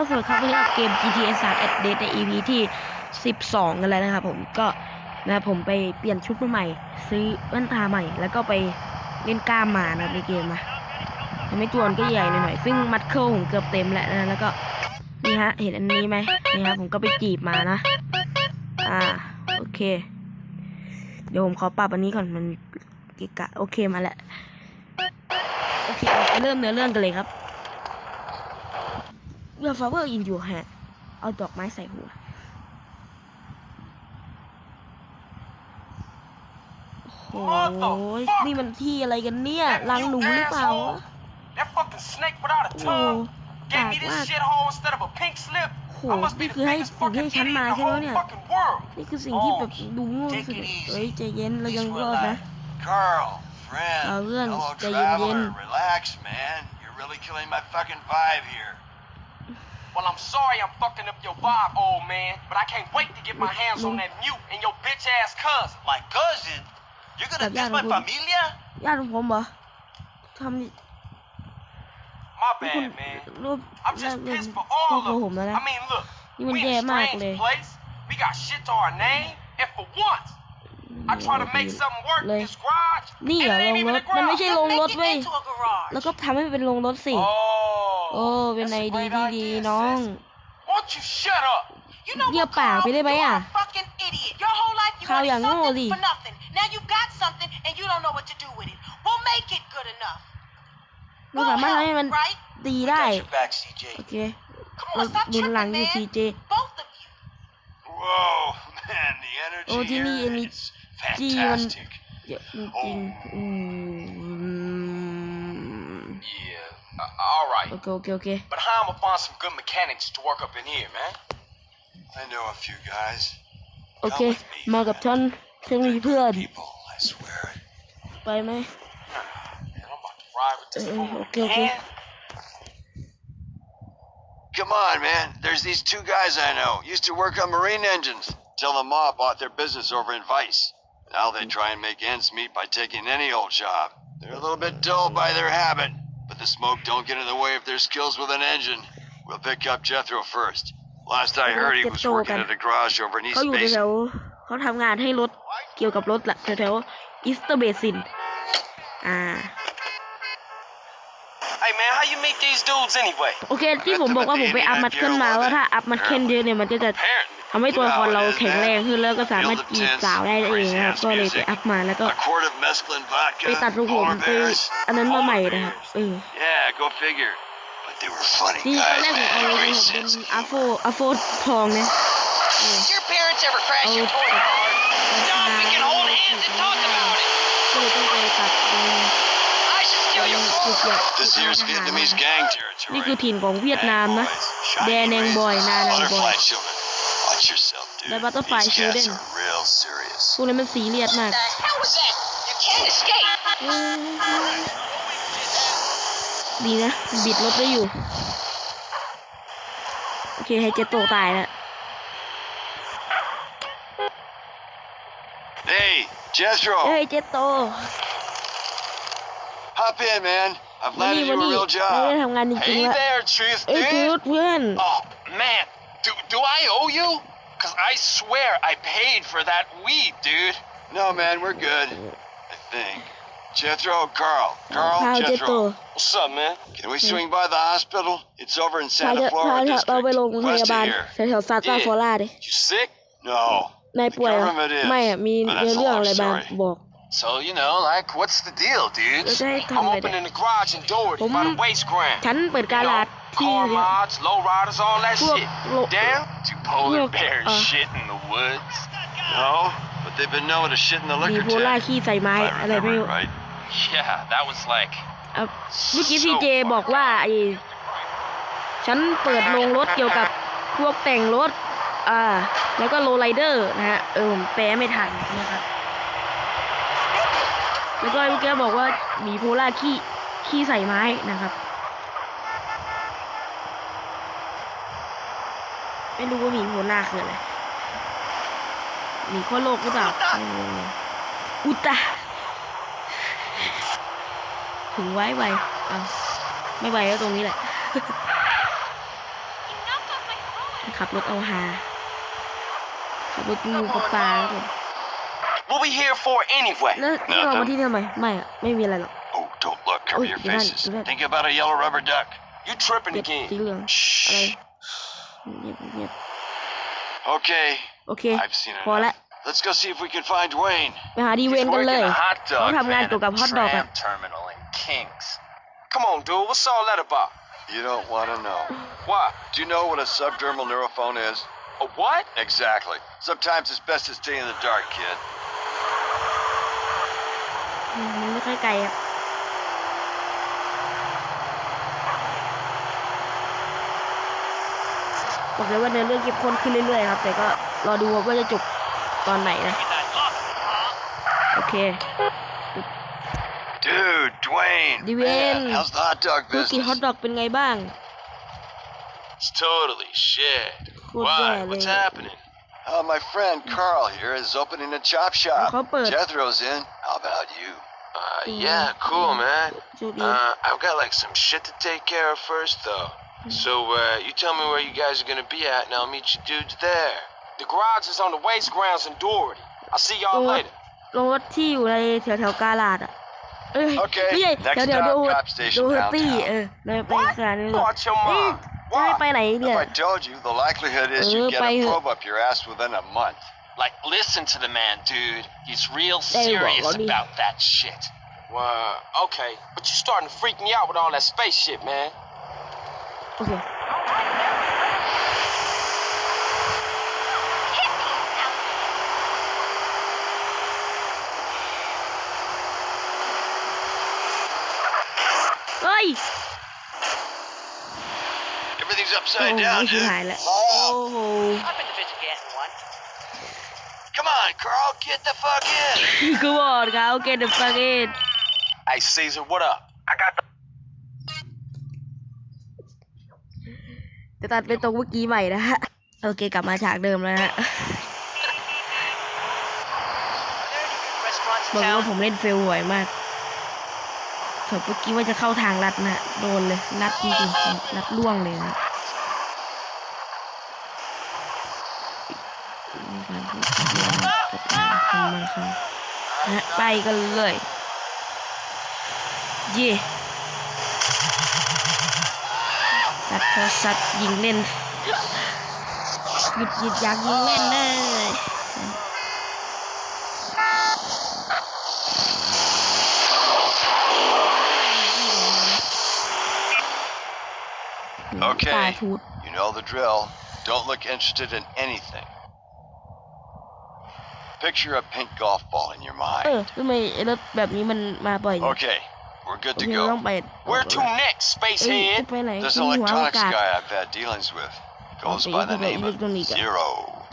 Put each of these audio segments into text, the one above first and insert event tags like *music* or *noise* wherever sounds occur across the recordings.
าสู่ครับวันนี้กับเกม GTA 3 Update ใน EP ที่ 12 กันแล้วนะครับผมก็นะผมไปเปลี่ยนชุดมาใหม่ ซื้อแว่นตาใหม่ แล้วก็ไปเล่นกล้ามมานะในเกมนะทำให้ตัวมันก็ใหญ่หน่อยๆซึ่งมัดเคิลผมเกือบเต็มแล้วนะแล้วก็นี่ฮะเห็นอันนี้ไหมนี่ฮะผมก็ไปจีบมานะ อ่าโอเค เดี๋ยวผมขอปรับอันนี้ก่อนมันกะกะโอเคมาแล้วโอเคเริ่มเนื้อเรื่องกันเลยครับ เรือฟลาเวอร์อินยูฮะเอาดอกไม้ใส่หัวโอ้โหนี่มันที่อะไรกันเนี่ยรังหนูหรือเปล่าวะ That fucking snake without a โอ้ tongue กา gave ก me this มาก shithole instead of a pink slip. โห I must be นี่ the คือให้ biggest สิ่งที่ fucking ฉัน idiot มา in the ใช่ไหม whole เนี่ย fucking world. นี่คือสิ่งที่แบบดูโง่สุดเฮ้ยใจเย็นเรายังรอดนะ Carl, friend. Uh, Ren, Hello, stay in, traveler. Yen. Relax, man. You're really killing my fucking vibe here. Well, I'm sorry I'm fucking up your vibe, old man, but I can't wait to get my hands on that mute and your bitch ass cousin. My cousin? You're gonna But diss yeah, my but- familia? ญาติของผมเหรอทำนี่ My นี่คุณ bad, man. รูป I'm แรก just เรื่อง pissed for ครอบ all ครัว of ผมแล้ว us. นะ I mean, look, นี่มัน we แย่ in a มากเล strange ย place. We got shit to our name, and for once, I try to make something work in เลย this garage, นี่ and เหรอ it ล ain't ง even ร a ถมันไม่ garage. ใช่ลงรถเว้ย Into a garage. แล้วก็ทำให้มันเป็นลงรถสิ Oh, โอ้ เป็นไอ that's a ดี great ที่ idea, ดี sis. น้อง Won't you shut up? You know เงียบ what, ปาก Carl? ไปได้ไหม You อะ are a fucking idiot. Your whole life you ข่าว wanted อย่างโง่ something ดิ for nothing. Now you got something and you don't know what to do with it. Well, make it good enough. เราสามารถทำให้มัน right? ดี We ได้ got your back, CJ. โอเค Come เรา on, stop หนุนหลัง tripping, อยู่ man. ซีเจ Both of you. Whoa, man, the energy Oh, here Jimmy, and is G มัน fantastic. เยอะจริงๆอืม Yeah, uh, all right. โอเคโอเคโอเค But how am I find some good mechanics to work up in here, man? I know a few guys. โอเคมากับฉันฉันมีเพื่อน People, I swear it. ไปไหม Man, I'm about to ride with this Uh, fool okay, okay. again. Come on, man. There's these two guys I know. Used to work on marine engines. Till the mob bought their business over in Vice. Now they try and make ends meet by taking any old job. They're a little bit dull by their habit, but the smoke don't get in the way of their skills with an engine. We'll pick up Jethro first. Last I heard, he was working at a garage over in เขา East อยู่แถ Basin. วๆเขาทำงานให้รถเกี่ยวกับรถแหละแถวๆอิสเตอร์เบซิน อ่า Hey, man, how you meet these dudes anyway? โอเคที่ผมบอกว่าผมไปอัพมัดขึ้นมาว่าถ้าอัพมัดขึ้นเยอะเนี่ยมันก็จะ Apparently. ทำให้ตัวละครเราแข็งแรงขึ้นแล้วก็สามารถจีบสาวได้เองนะครับก็เลยไปอัพมาแล้วก็ A quart of mescaline ไป vodka. ตัดรูปผม polar ไป bears. อันนั้นมาใหม่นะครับเออ Yeah, go figure. But they were funny จริงๆตอน guys, แรกผมเอา man. เลย Great ผมเป็น sense of อาโฟ humor. อาโฟทองนะ Did your parents ever crash Oh, your toy car? Stop, we can hold hands and talk about it. ก็เลยต้องไปตัด เป็น I should steal your คือ car. เกี่ยว This กับ here's ทหารนะ Vietnamese gang นี่คือ territory. ถิ่นของเวียดนามนะ Shiny แดนงบอย rays. นานางบอย Butterfly children. Watch yourself, dude. The butterfly These children. cats are real serious. พวกนั้นมันสีเรียดมาก The hell was that? You can't escape. ดีนะ บิดรถได้อยู่ โอเค ให้เจโตตายแล้ว Hey, Jethro, เฮ้ยเจโต hop in, man. I've มานี่ landed มา you a นี่ real เราได้ job. ทำงานจริงๆ Hey แล้ว there, Truth เอ้ยคือ Dude. เพื่อน Oh, man. Do, do I owe you? Because I swear I paid for that weed, dude. No, man, we're good. I think. Jethro, Carl. พา Carl, เจโต Jethro. What's up, man? Can we swing by the hospital? It's over in พา Santa จะพา Flora เราไป District. โรงพ West ยาบาล of here. แถวๆซาตาฟอร่าดิ You sick? No. นาย The ป่วยเหรอ government is. ไม่อะมี but เนื้อ that's a เรื่อง long อะไรบ้าง story. บอก So, you know, like, what's the deal, dude? เราจะให้ทำ I'm อะไร opening the garage in Doherty by the waste ground. ฉันเปิด You การลา know, ดที่ car mods, low riders, all that พวก shit. โล Down to polar Look, bear uh, shit in the woods. No, but they've been known to shit in the มี liquor โพล่า tank. ขี้ใส่ไม้ If I อะไรไม่ remember รู้ it right. Yeah, that was like อะเมื่อกี้พีเจบอกว่าไอ้ฉันเปิดโรงรถเกี่ยวกับพวกแต่งรถ อ่า แล้วก็โลไลเดอร์นะฮะ เออผมแปลไม่ทันนะครับ แล้วก็เมื่อกี้บอกว่าหมีโพล่าขี้ขี้ใส่ไม้นะครับ ไม่รู้ว่าหมีโพล่าคืออะไรหมีขั้วโลกหรือเปล่าไม่รู้อุตตะถึงไว้ไวเอาไม่ไวแล้วตรงนี้แหละ You know ขับรถเอาฮาขับรถงูกับปลาครับผม What we here for anyway? แล้วที่เรามาที่นี่ทำไมไม่อะไม่มีอะไรหรอก Oh, don't look. Cover Oh, your you're right, faces. you're right. Think about a yellow rubber duck. You tripping เป็ด again. สีเหลืองอะไร Shh. เงียบเงียบ Okay, โอเค I've seen พอละ enough. Let's go see if we can find Dwayne. ไปหาดีเวน He's กันเลย working a hot เขา dog ทำงาน van เกี่ยวกับ at ฮอ the ทดอกอะ tram terminal in Kings. Come on, dude. What's all that about? You don't want to know. Why? Do you know what a subdermal neurophone is? A what? Exactly. Sometimes it's best to stay in the dark, kid. อืมมันไม่ค่อยไกลอะบอกเลยว่าเนื้อเรื่องเข้มข้นขึ้นเรื่อยๆครับ แต่ก็รอดูว่าจะจบตอนไหนนะ โอเค Dude, Dwayne. Dwayne. Man, how's the hot dog ธุรกิจ business? ฮอทดอกเป็นไงบ้าง It's totally shit. Good Why? guy, What's man. happening? Uh, my friend Carl here is opening a chop shop. How about- Jethro's in. How about you? Uh, yeah, cool, man. โชคดี Uh, I've got like some shit to take care of first, though. So, uh, you tell me where you guys are gonna be at, and I'll meet you dudes there. The garage is on the waste grounds in Doherty. I'll see y'all Oh, later. ลงรถที่อยู่ในแถวแถวๆกาลาดอ่ะ เอ้ย *laughs* โอเค ไม่ใช่ next แถวแถว stop, ดู cop station ดูฮัตตี้ downtown. เออเลยไป What? สถานีตำรวจ Watch your เอ้ย mouth. จะให้ไป Why? ไหนเนี่ย If I told you, the likelihood is Uh, you get by a who? probe up your ass within a month. Like, listen to the man, dude. He's real Hey, serious Rodney. about that shit. Well, okay. But you starting to freak me out with all that space shit, man. โอเคเฮ้ย Everything's โอ้ upside โห down, ชิบ dude. หายแล้ว โอ้โห I've been to visit getting one. Come on, Carl, get the fuck in. กูบอกเขาเกตเดอะฟังเกต Hey, Caesar, what up? I got the จะตัดไปตรงเมื่อกี้ใหม่นะฮะ โอเค กลับมาฉากเดิมแล้วนะฮะ Restaurants บอก in เลยว่า town. ผมเล่นเฟลห่วยมากถอดเมื่อกี้ว่าจะเข้าทางลัดนะฮะโดนเลยนัดจริงๆนัดล่วงเลยนะมีการพูดคุยกับ การคนบางครั้งนะฮะไปกันเลยเย่สัตว์พอสัตว์ยิงเล่นหยุดหยุดอยากยิงเล่นเลย Okay. ตาทูด You know the drill. Don't look interested in anything. Picture a pink golf ball in your เออ mind. ทำไมไอ้รถแบบนี้มันมาบ่อยจัง Okay, we're good โอ to เคเราต้อง go. ไป Where to next, เอ้ยจะ spacehead? ไปไหน This ที่หัวอากา electronics ศ guy I've had dealings with goes Okay, by the you name go of electronic. Zero.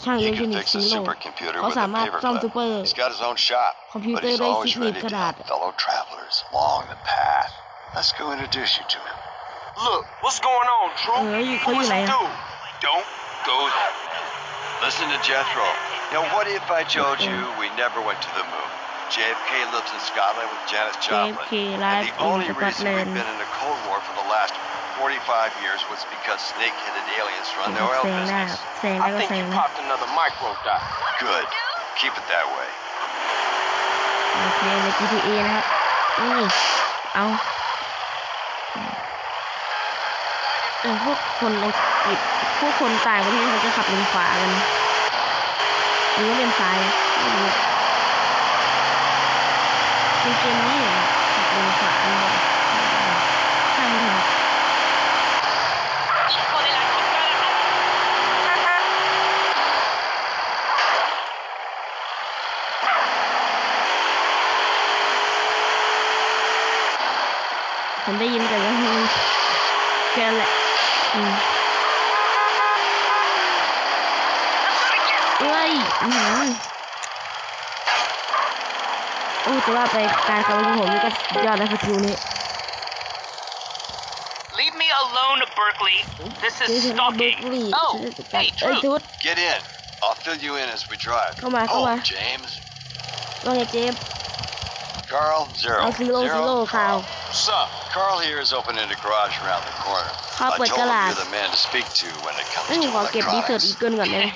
ช่าง He อิเล็กทรอ can นิก fix ส์ซี a โร่ supercomputer เขา with สา a มารถซ่อม paperclip. ซูเปอร์ He's got his own shop, คอมพิว but เตอร์ he's ได้ always ซิกเนต ready ก to ระดาษ help fellow travelers along the path. Let's go introduce you to him. Look, what's going on, Drew? Uh, you- Who you is like- the dude? Don't go there. Listen to Jethro. Now, what if I told you we never went to the moon? JFK lives in Scotland with Janis Joplin. JFK And lives the in only reason we've Scotland. been in a Cold War for the last 45 years was because snake-headed aliens run the oil แซงหน้า business. แซงแล้ว I ก็ think แซง you นะ popped another micro dot. Good. Keep it that way. โอเคใน GTA นะครับนี่เอาเออพวกคนอังกฤษพวกคนต่างประเทศเขาจะขับเลนขวากัน หรือว่าเลนซ้ายไม่รู้เป็นเกมนี้ขับเลนขวากันบ่อยใช่ไหมครับผมได้ยินแต่ว่าแค่แหละอืม อ้ยอื้อหือโอ้แต่ว่าไปการขับรถของผมนี่ก็สุดยอดนะสกิลนี้ Leave me alone, Berkeley. This เจ is สันเบอร์ stalking. กลีย์ Oh, เอ้ย hey, ชุ Truth. ด Get in. I'll fill you in as we drive. Come on, come oh, on. James. ว่าไงเจมส์ Carl, Zero. เอาซีโร่ซีโร่ข่าว What's up? Carl here is opening a garage around the corner. เข้า I เปิด told ก him ระดาษ you're the man to speak to when it เอ้ย comes ผม to ขอเก็บดีเซิร์ตอี electronics.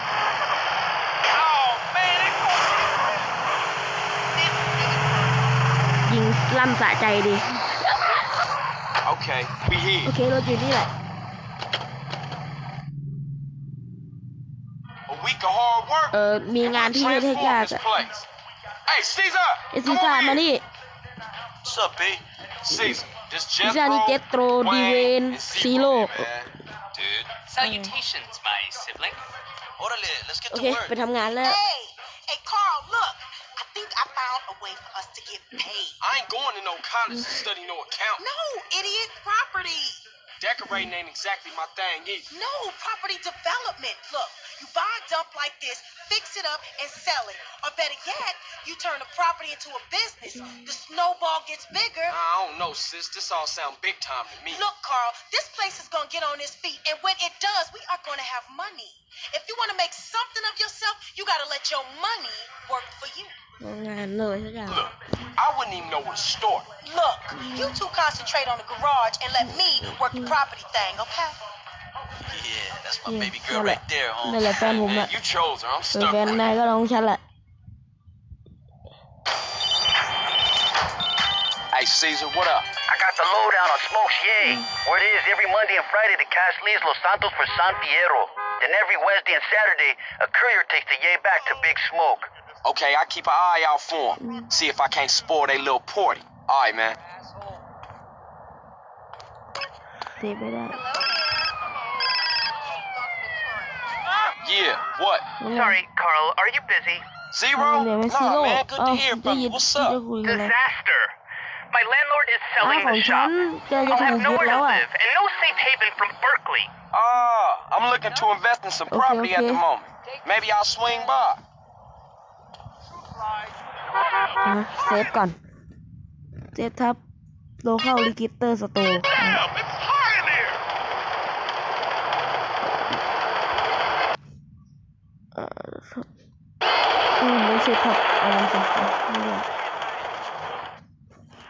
ลั่นสะใจดี Okay, we here. โอเครถอยู่นี่แหละ A week of hard work. เออมีงานที่ไม่ได้ Transform ยาก this อะ place. Hey, Caesar! เอซิ come ซ่า over มา here. นี่ What's up, B? Caesar, this Caesar Jethro, นี่ Jethro, Dwayne, and Zero. man. Dude. Salutations, my sibling. Orderly, let's get โอ to เค work. ไปทำงานแล้ว Hey, hey, Carl, a way for us to get paid. I ain't going to no college to study no accounting. No, idiot, property. Decorating ain't exactly my thing either. No, property development. Look, you buy a dump like this, fix it up, and sell it. Or better yet, you turn the property into a business. The snowball gets bigger. I don't know, sis. This all sound big time to me. Look, Carl, this place is gonna get on its feet, and when it does, we are gonna have money. If you wanna make something of yourself, you gotta let your money work for you. ทำงานเลยสักอย่าง Look, I wouldn't even know where to start. Look, you two concentrate on the garage and let me work the property thing, okay? Yeah, that's my อืม baby นั่ girl นแหละ right there, นั่นแหละ home. แฟนผม Man, อะ you chose her. I'm เออ stuck แฟน with นาย her. ก็น้องฉันแหละ Hey, Caesar, what up? I got the lowdown on Smokes Yay. Where it is every Monday and Friday the cash leaves Los Santos for Santiero. Then every Wednesday and Saturday, a courier takes the Yay back to Big Smoke. Okay, I keep an eye out for him. See if I can't spoil they little party. All right, man. เซฟไม่ได้ Yeah, what? Sorry, Carl, are you busy? เดี๋ยว Zero? ไม่ซี Nah, โร่ man, good เอ้า to hear ได้ from ยิ you. น What's ที่จะ up? คุยกันเลย Disaster. My landlord is อ้าว selling ขอ the งฉั shop. นจะจะ I'll ถู have กยึด nowhere แล้ to วอะ live and no safe haven from Berkeley. Ah, I'm looking to invest in some Okay, property at okay. the moment. Maybe I'll swing by. อะเซฟก่อน เซฟทับโลเข้าลิกิเตอร์สโตร์ It's hot in here. เอ่ออืมไม่ใช่ทับอะไรสักอย่างไม่รู้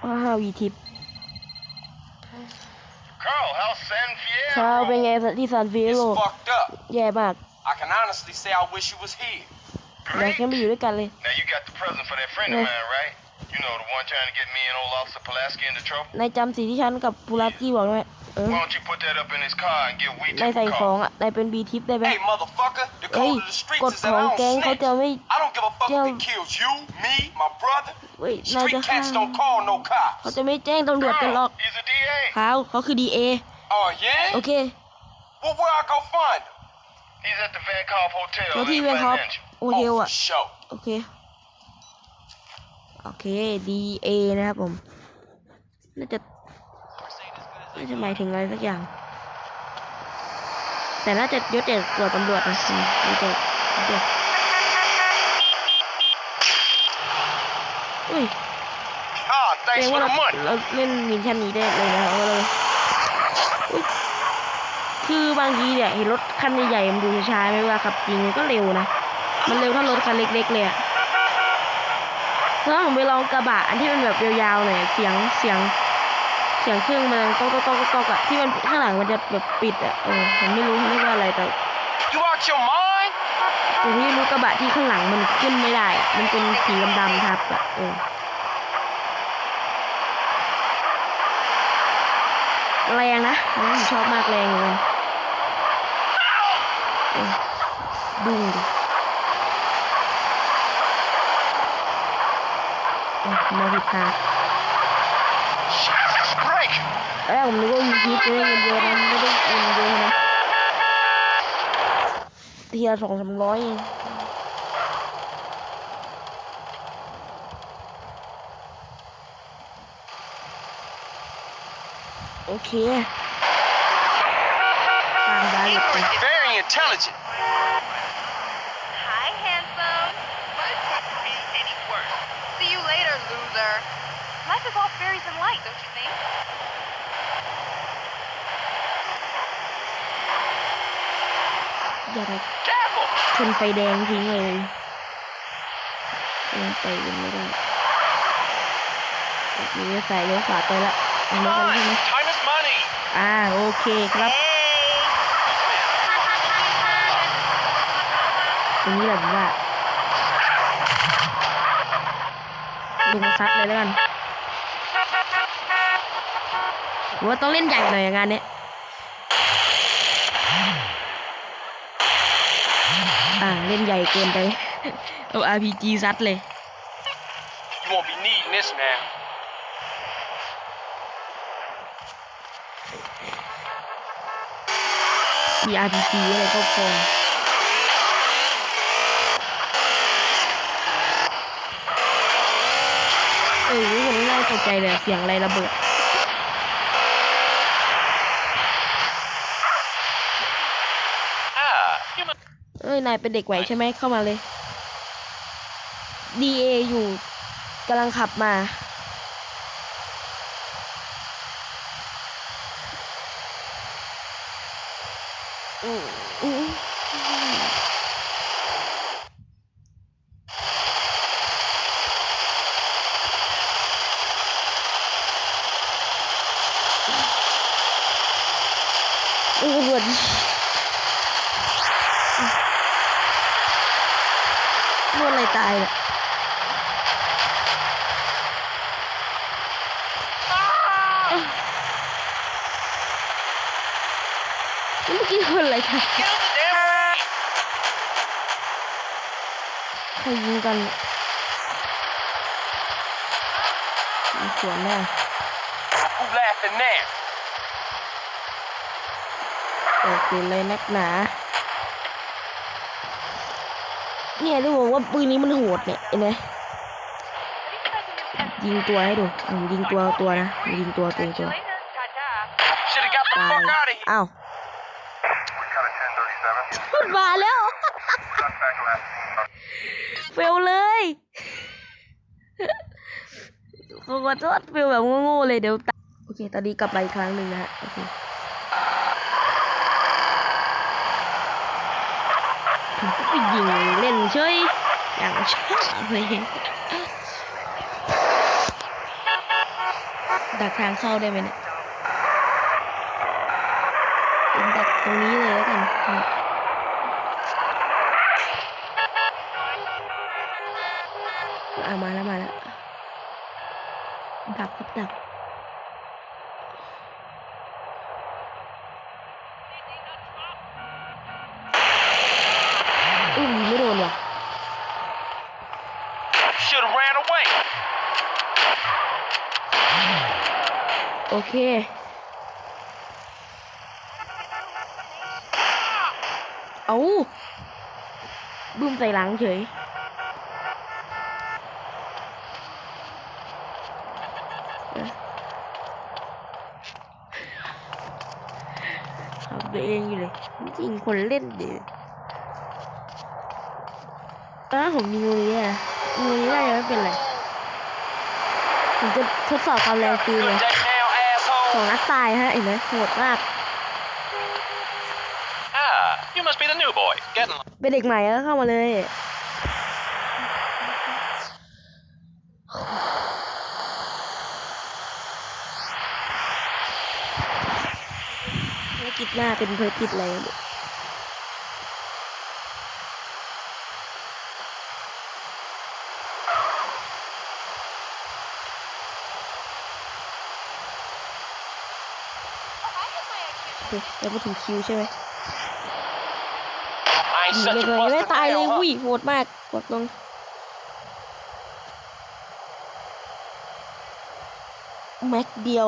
ว้าววีทิป Carl, how's San เช้าเป็นไงที่ซานฟิโล It's fucked up. แย่มาก I can honestly say I wish you was here. อยากให้มาอยู่ด้วยกันเลย Now you got the present for that friend Yeah. of mine, right? You know, the one trying to get me and old Officer Pulaski into trouble? นายจำสิ่งที่ฉันกับปูรัสกี้บอกได้ไหมเออ Why don't you put that up in his car and get we นาย to ใส่ the ของ car? อะ นายเป็นบีทิปได้ไหม Hey, motherfucker. The เฮ้ย code of the streets กฎ is ข that อง I แก๊ง don't เขาจะ snitch. ไม่ I don't give a fuck if Tell- it kills you, me, my brother. เว้ยนายจะ Street ฆ่า cats don't call no เขา cops. จะไม่แจ้งตำรวจกันหรอก he's a DA. เขาเขาคือดีเอ Oh, yeah? โอเค Well, where I go find him? He's at the Van Hoff Hotel. แล้ว in ที่ the เวนฮอป Financial. โอเทล Oh, อะ for sure. โอเค โอเคดีเอนะครับผม น่าจะ น่าจะหมายถึงอะไรสักอย่าง แต่น่าจะยศเด็กกว่าตำรวจนะอืมดีเด็กดีเด็กอุ้ย Ah, แสด thanks ง for ว่า the เรา money. เราเล่นมินชั่นนี้ได้เลยนะครับก็เลยอุ๊ยคือบางทีเนี่ยเห็นรถคันใหญ่ๆมันดูช้าๆไม่ว่าขับจริงมันก็เร็วนะ มันเร็วเท่ารถคันเล็ก ๆ เลยอะแล้วผมไปลองกระบะอันที่มันแบบยาวๆหน่อยเสียงเสียงเสียงเครื่องมันก๊อกก๊อกก๊อกก๊อกอะที่มันข้างหลังมันจะแบบปิดอะเออผมไม่รู้เขาเรียกว่าอะไรแต่ You out your mind? ผมไม่รู้กระบะที่ข้างหลังมันขึ้นไม่ได้อะมันเป็นสีดำๆทับอะเออแรงนะอันนั้นผมชอบมากแรงเลยเออดุ้งดิเออ มาผิดทาง Break. ตอนแรกผมนึกว่ามีพีชจะได้เงินเยอะนะไม่ได้เงินเยอะนะทีละสองสามร้อยเองโอเคตามได้เลย Very intelligent. Hi, handsome. don't you think? อย่าไป Careful! ชนไฟแดงทิ้งเลยยังไปยังไม่ได้แบบนี้ใส่เลี้ยวขวาไปละอันนี้กันใช่ไหม Time is money! อ่าโอเคครับตรงนี้แหละผมว่าลงมาซัดเลยแล้วกันผมว่าต้องเล่นใหญ่หน่อยอะงานเนี้ยอ่า เล่นใหญ่เกินไปเอา RPG ซัดเลย You won't be needing this now. มี RPG อะไรก็พอ เออผมไม่น่าตกใจเลยเสียงอะไรระเบิด Ah, you must เอ้ยนายเป็นเด็กไหวใช่ไหมเข้ามาเลย DA อยู่กำลังขับมา อืมอืมอืมเหมือน นวดอะไรตายเนี่ยแล้วเมื่อกี้คนอะไรกัน get on the damn way! ใครยิงกันเนี่ยมีสวนแน่ Who laughing now? เปิดปืนเลยนักหนา เนี่ยที่บอกว่าปืนนี้มันโหดเนี่ยเห็นไหมยิงตัวให้ดูอืมยิงตัวตัวนะยิงตัวตัวตัวตายอ้าวมันมาแล้วเฟลเลยขอโทษเฟลแบบโง่ๆเลยเดี๋ยวโอเค ตอนนี้กลับมาอีกครั้งหนึ่งนะฮะโอเคผมก็ ไปยิงเล่นเฉยอย่างชอบเลยดักทางเข้าได้ไหมเนี่ยผมดักตรงนี้เลยแล้วกันอ่ามาแล้วมาแล้วดักครับดักอุ้ยยิงไม่โดนว่ะ Should have ran away. โอเค เอาบึ้มใส่หลังเฉยขับตัวเองอยู่เลย จริงคนเล่นดิถ้าผมยิงตรงนี้อะยิงตรงนี้ได้ยังไม่เป็นไรผมจะทดสอบความแรงปืนเลย สอง asshole. นัดตายฮะเห็นไหมโหดมาก Ah, you must be the new boy. Getting เป็นเด็กใหม่แล้วเข้ามาเลยภารกิจหน้าเป็นภารกิจอะไรเนี่ยโอ เคแล้วมาถึงคิวใช่ไหม I ain't ยิง such เลย a เลยไม่ buster ตายเลย now, huh? อุ้ยโหดมากกดลงแม็กเดียว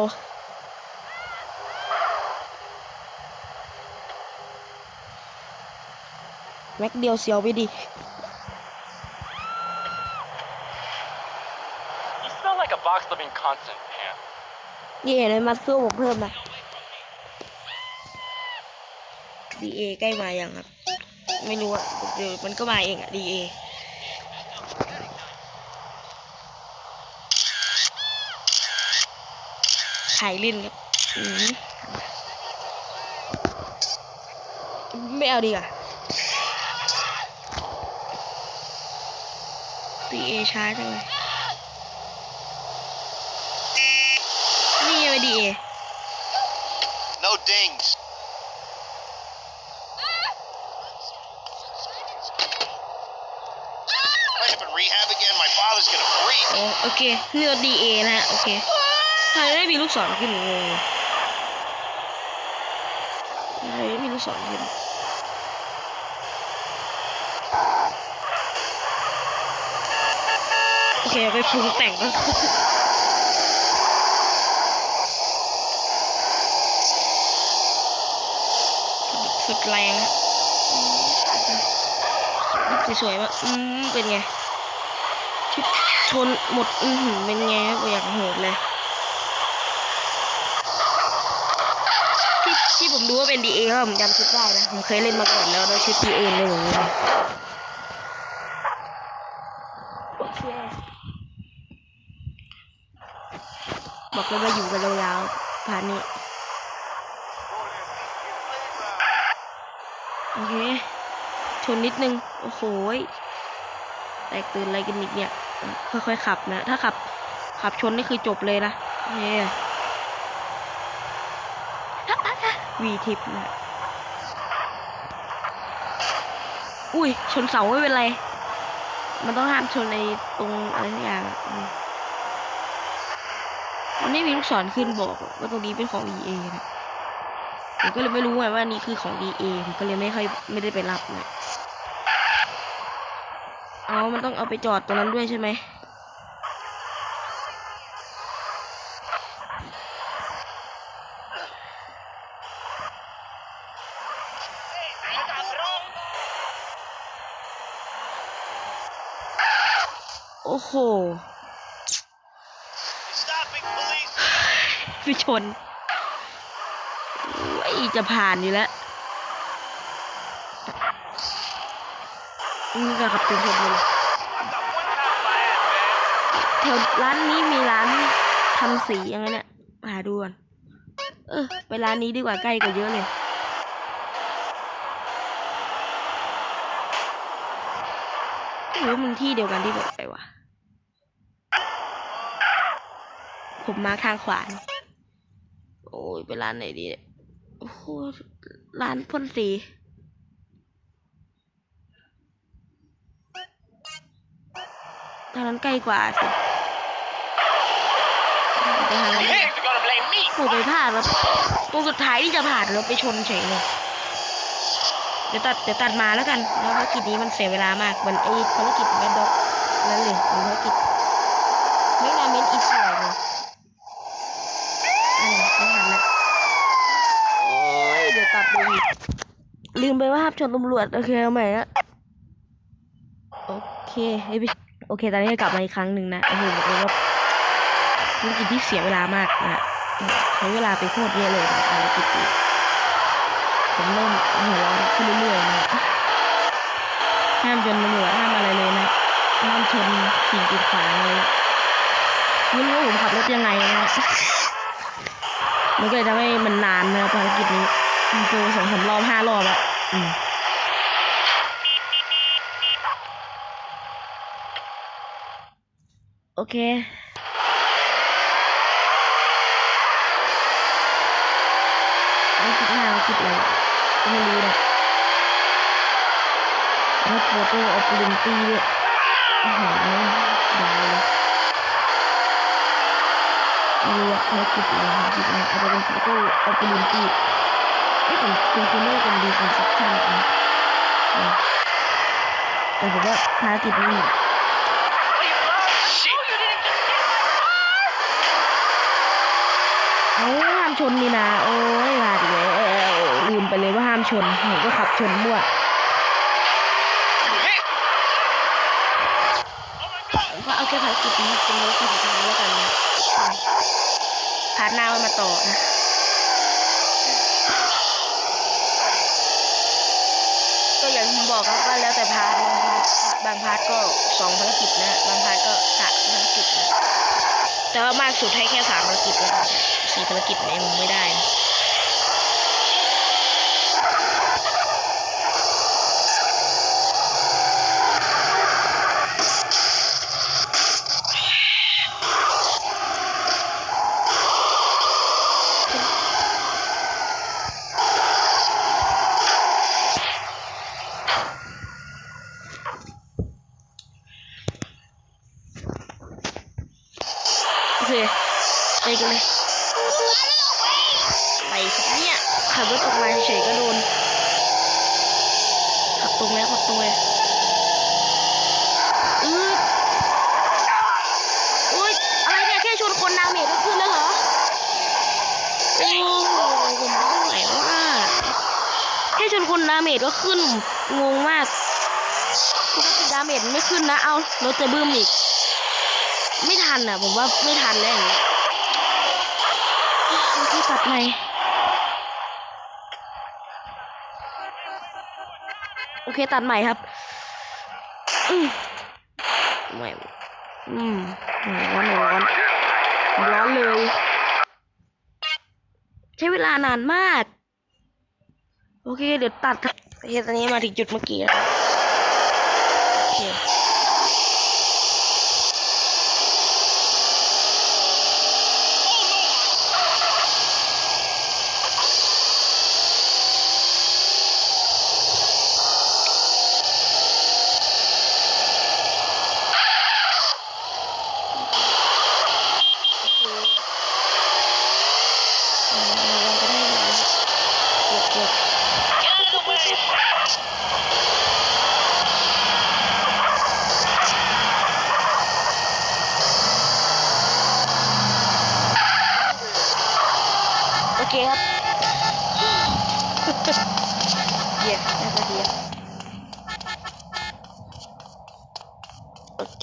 แม็กเดียวเสียวไปดิ You smell like a box living constant, man. เย่เลยมาสู้ผมเพิ่มนะ DA ใกล้มายังครับ ไม่รู้อะเดี๋ยวมันก็มาเองอะ DA ถ่ายเล่นครับไม่เอาดีกว่าตีเอช้าจังเลยนี่ยังไม่ดีเอ No dings. I up in rehab again. My father's gonna freak. โอเคนี่เราดีเอนะฮะโอเคทำไมไม่มีลูกศรขึ้นงงทำไมไม่มีลูกศรขึ้นโอเคไปปรุงแต่งก็สุดแรงอะสวยๆว่ะอืมเป็นไง ชนหมด อือหือเป็นไงครับอย่างโหดเลยที่ที่ผมดูว่าเป็น DA ก็ผมจำชุดได้นะ ผมเคยเล่นมาก่อนแล้วแล้วชุด DA เลยอย่างนี้เลยโอเคบอกเลยว่าอยู่กันยาวๆผ่านนี้โอเค ชนนิดนึง โอ้โห แตกตื่นอะไรกันอีกเนี่ย ค่อยๆขับนะ ถ้าขับ ขับชนนี่คือจบเลยนะเนี่ยวีทิปนะอุ้ย ชนเสาไม่เป็นไร มันต้องห้ามชนในตรงอะไรสักอย่างมมันไม่มีลูกศรขึ้นบอกว่าตรงนี้เป็นของ EA นะผมก็เลยไม่รู้ไงว่านี่คือของ DA ผมก็เลยไม่ค่อยไม่ได้ไปรับนะ เอมันต้องเอาไปจอดตรงนั้นด้วยใช่ไหมโอ้โหไปชนโอ้ยจะผ่านอยู่แล้ว นี่ก็ขับชนชนเลยแถวร้านนี้มีร้านทำสียังไงเนี่ยหาดูก่อนเออไปร้านนี้ดีกว่าใกล้กว่าเยอะเลยหรือมันที่เดียวกันที่บอกไปวะผมมาทางขวา โอ้ยไปร้านไหนดีเนี่ยโอ้ร้านพ่นสี ทางนั้นใกล้กว่าสิไปทางนั้น Pigs are gonna blame me. โอ้ไปพลาดแล้วตรงสุดท้ายที่จะผ่านแล้วไปชนเฉยเลยเดี๋ยวตัดเดี๋ยวตัดมาแล้วกันแล้วภารกิจนี้มันเสียเวลามากเหมือนไอ้ภารกิจแมดด็อกนั่นเลยเหมือนภารกิจไม่นาเมนอีกส่วนเลยอันนี้ไม่ทันละโอ้ยเดี๋ยวตัดไปอีกลืมไปว่าห้ามชนตำรวจโอเคเอาใหม่ละโอเคเฮ้ยพี่ โอเค ตอนนี้กลับมาอีกครั้งหนึ่งนะ โอ้โหบอกเลยว่าภารกิจที่เสียเวลามากนะใช้เวลาไปโคตรเยอะเลยนะภารกิจผมเริ่มหัวร้อนขึ้นเรื่อยๆนะห้ามชนตำรวจห้ามอะไรเลยนะห้ามชนสิ่งกีดขวางเลยไม่รู้ว่าผมขับรถยังไงนะมันก็เลยทำให้มันนานนะภารกิจนี้มันเจอสองสามรอบห้ารอบอะอืม โอเคไม่คิดหน้าไม่คิดอะไรก็ไม่รู้นะแล้วโฟโต้ออปลินตี้ด้วยโอ้โหดาวเลยไม่รู้ว่าเขาคิดอะไรคิดอะไรอาจจะเป็นโฟโต้ออปลินตี้ไอ้ผมคุณคุณไม่เป็นดีคอนสตรักชั่นะอืมแต่ผมว่าภารกิจนี้ นนี่นะโอ้ยลาดอีกแล้วลืมไปเลยว่าห้ามชนผมก็ขับชนมั่วก็เอาแค่ภารกิจนี้เป็นภารกิจสุดท้ายแล้วกันนะพาร์ทหน้าไว้มาต่อนะก็อย่างที่ผมบอกครับว่าแล้วแต่พาร์ทนะครับบางพาร์ทก็สองภารกิจนะ บางพาร์ทก็สามภารกิจนะแต่ว่ามากสุดให้แค่สามภารกิจแล้ว สี่ภารกิจเนี่ยยังไม่ได้ งงมากปกติดาเมจไม่ขึ้นนะ เอารถจะบึ้มอีก ไม่ทันอะ ผมว่าไม่ทันแล้วอย่างเงี้ยโอเคตัดใหม่โอเค ตัดใหม่ครับ อืมไม่อืมร้อนร้อนร้อนเลย ใช้เวลานานมาก โอเค เดี๋ยวตัด heter ni Marie Gjort Makia.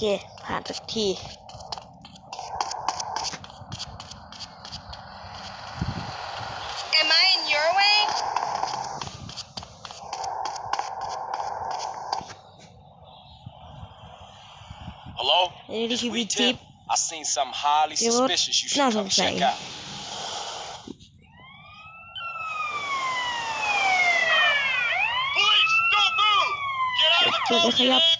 เค ผ่านสักที Am I in your way? Hello? อันนี้คือวีทิป I seen something highly Yeah, what- suspicious you no, should come don't check say. out. Police, don't move! Get out *laughs* of the เ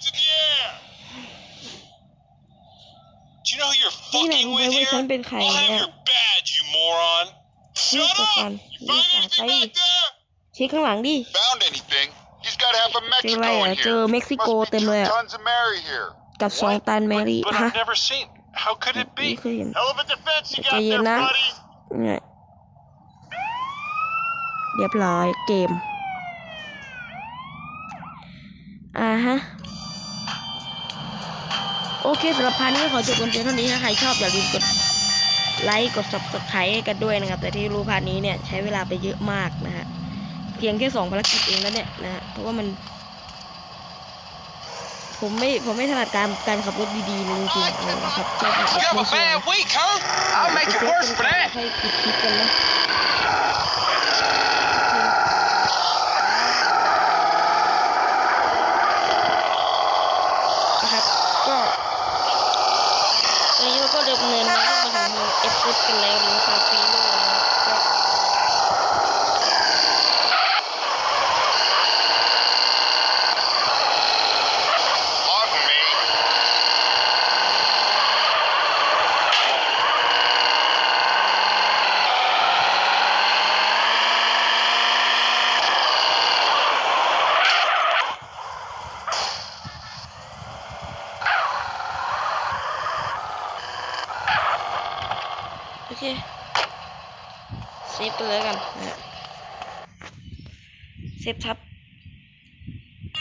you're นี่ไหน fucking รู้ไหม with ว่าฉัน here? เป็นใคร I'll have เนี่ย your badge, you moron! เลือก Shut ก่อน up! เลือก Find ก่อนไป anything back there? เช็คข้างหลังดิ Found anything? He's got half of เจอ Mexico อะไรอะ in เจอ here. เม็กซิโก Must be เต็มเลย two อะ tons of Mary here. กับสองตันแมรี่ But ฮะ I've never seen. How could it ไม่ be? เคยเห็น Hell of a defense you got Okay, there, you know- buddy. เนี่ยเรียบร้อยเกม อ่าฮะ โอเคสำหรับพาร์ทนี้ก็ขอจบกันเพียงเท่านี้ถ้าใครชอบอย่าลืมกดไลค์กด subscribe ให้กันด้วยนะครับ แต่ที่รู้พาร์ทนี้เนี่ยใช้เวลาไปเยอะมากนะฮะเพียงแค่สองภารกิจเองแล้วเนี่ยนะฮะเพราะว่ามัน ผมไม่ผมไม่ถนัดการการขับรถดีๆเลยจริงๆเออครับชอบขับรถ You have ไม่ a ชัวร์ bad week, huh? I'll make it worse for that. ให้ปิดคลิปกันนะนะครับ ก็ตอนนี้เราก็ดำเนินมา ที่มาถึงเมืองเอฟเอสกันแล้วหรือซาฟิโลนะครับก็ Pardon me. โอเค เซฟกันเลยกันนะฮะเซฟทับ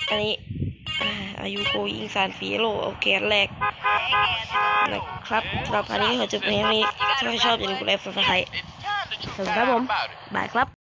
อันนี้อายุโกยิง ซานฟีโรโอเคอันแรกนะครับสำหรับอันนี้ขอจบเพียงเท่านี้ถ้าใครชอบอย่าลืมกดไลค์กดซับสไครต์สวัสดีครับผมบายครับ